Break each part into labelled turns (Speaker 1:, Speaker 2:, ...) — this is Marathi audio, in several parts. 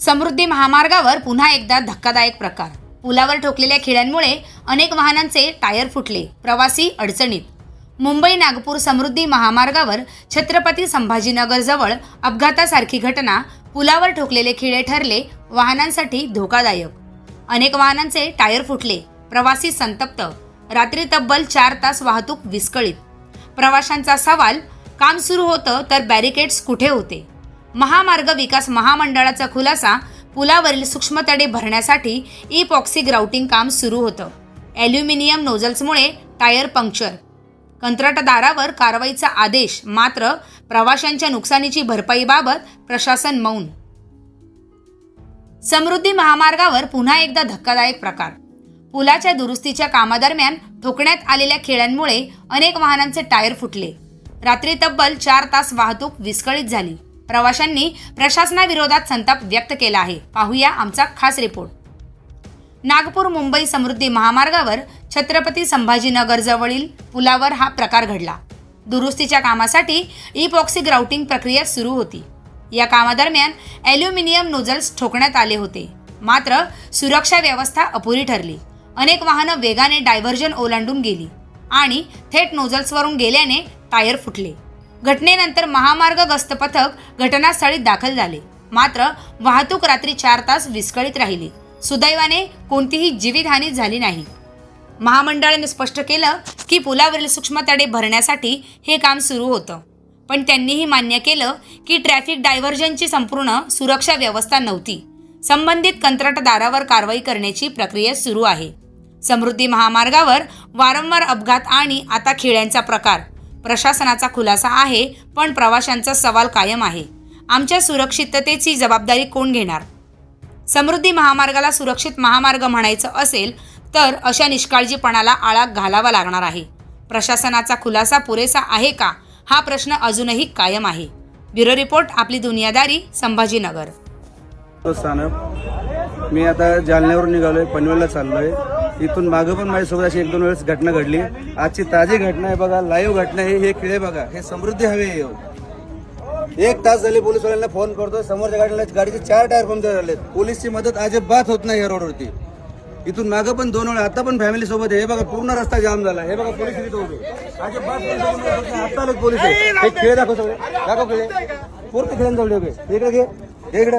Speaker 1: समृद्धी महामार्गावर पुन्हा एकदा धक्कादायक प्रकार. पुलावर ठोकलेल्या खिळ्यांमुळे अनेक वाहनांचे टायर फुटले. प्रवासी अडचणीत. मुंबई नागपूर समृद्धी महामार्गावर छत्रपती संभाजीनगर जवळ अपघातासारखी घटना पुलावर ठोकलेले खिळे ठरले वाहनांसाठी धोकादायक. अनेक वाहनांचे टायर फुटले. प्रवासी संतप्त. रात्री तब्बल चार तास वाहतूक विस्कळीत. प्रवाशांचा सवाल काम सुरू होतं तर बॅरिकेड्स कुठे होते? महामार्ग विकास महामंडळाचा खुलासा पुलावरील सूक्ष्मतडे भरण्यासाठी ई पॉक्सी ग्राउटिंग काम सुरू होतं. ॲल्युमिनियम नोझल्समुळे टायर पंक्चर कंत्राटदारावर कारवाईचा आदेश मात्र प्रवाशांच्या नुकसानीची भरपाईबाबत प्रशासन मौन. समृद्धी महामार्गावर पुन्हा एकदा धक्कादायक प्रकार. पुलाच्या दुरुस्तीच्या कामादरम्यान ठोकण्यात आलेल्या खेळ्यांमुळे अनेक वाहनांचे टायर फुटले. रात्री तब्बल चार तास वाहतूक विस्कळीत झाली. प्रवाशांनी प्रशासनाविरोधात संताप व्यक्त केला आहे. पाहूया आमचा खास रिपोर्ट. नागपूर मुंबई समृद्धी महामार्गावर छत्रपती संभाजीनगर जवळील पुलावर हा प्रकार घडला. दुरुस्तीच्या कामासाठी इपॉक्सी ग्राउटिंग प्रक्रिया सुरू होती. या कामादरम्यान ॲल्युमिनियम नोझल्स ठोकण्यात आले होते. मात्र सुरक्षा व्यवस्था अपुरी ठरली. अनेक वाहनं वेगाने डायव्हर्जन ओलांडून गेली आणि थेट नोझल्सवरून गेल्याने टायर फुटले. घटनेनंतर महामार्ग गस्त पथक घटनास्थळी दाखल झाले. मात्र वाहतूक रात्री चार तास विस्कळीत राहिली. सुदैवाने कोणतीही जीवितहानी झाली नाही. महामंडळाने स्पष्ट केलं की पुलावरील सूक्ष्मतडे भरण्यासाठी हे काम सुरू होतं. पण त्यांनीही मान्य केलं की ट्रॅफिक डायव्हर्जनची संपूर्ण सुरक्षा व्यवस्था नव्हती. संबंधित कंत्राटदारावर कारवाई करण्याची प्रक्रिया सुरू आहे. समृद्धी महामार्गावर वारंवार अपघात आणि आता खेळ्यांचा प्रकार प्रशासनाचा खुलासा आहे पण प्रवाशांचा सवाल कायम आहे. आमच्या सुरक्षिततेची जबाबदारी कोण घेणार? समृद्धी महामार्गाला सुरक्षित महामार्ग म्हणायचं असेल तर अशा निष्काळजीपणाला आळा घालावा लागणार आहे. प्रशासनाचा खुलासा पुरेसा आहे का? हा प्रश्न अजूनही कायम आहे. ब्युरो रिपोर्ट आपली दुनियादारी संभाजीनगर.
Speaker 2: स्थानक. मी आता जालन्यावरून निघालोय पनवेलला चाललोय. इथून मागं पण माझ्यासोबत अशी एक दोन वेळेस घटना घडली. आजची ताजी घटना आहे बघा लाईव्ह घटना आहे हे खेळ बघा हे समृद्धी हवे आहे हो. एक तास झाले पोलीसवाल्यांना फोन करतो समोरच्या गाडीला गाडीचे चार टायर पंक्चर झाले पोलीसची मदत अजिबात होत नाही या रोडवरती इथून मागं पण दोन वेळा आता पण फॅमिली सोबत आहे. हे बघा पूर्ण रस्ता जाम झाला. हे बघा पोलीस इथे उभे अजिबात पोलीस आता आलेत पोलीस आहे. हे खेळ दाखव सगळे. दाखव खेळ. पूर्ण खेळांजवळ उभे इकडे घे. हे इकडे.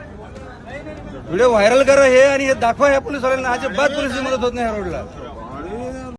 Speaker 2: व्हिडिओ व्हायरल करा हे आणि हे दाखवा ह्या आज अजिबात पोलिसची मदत होत नाही रोडला.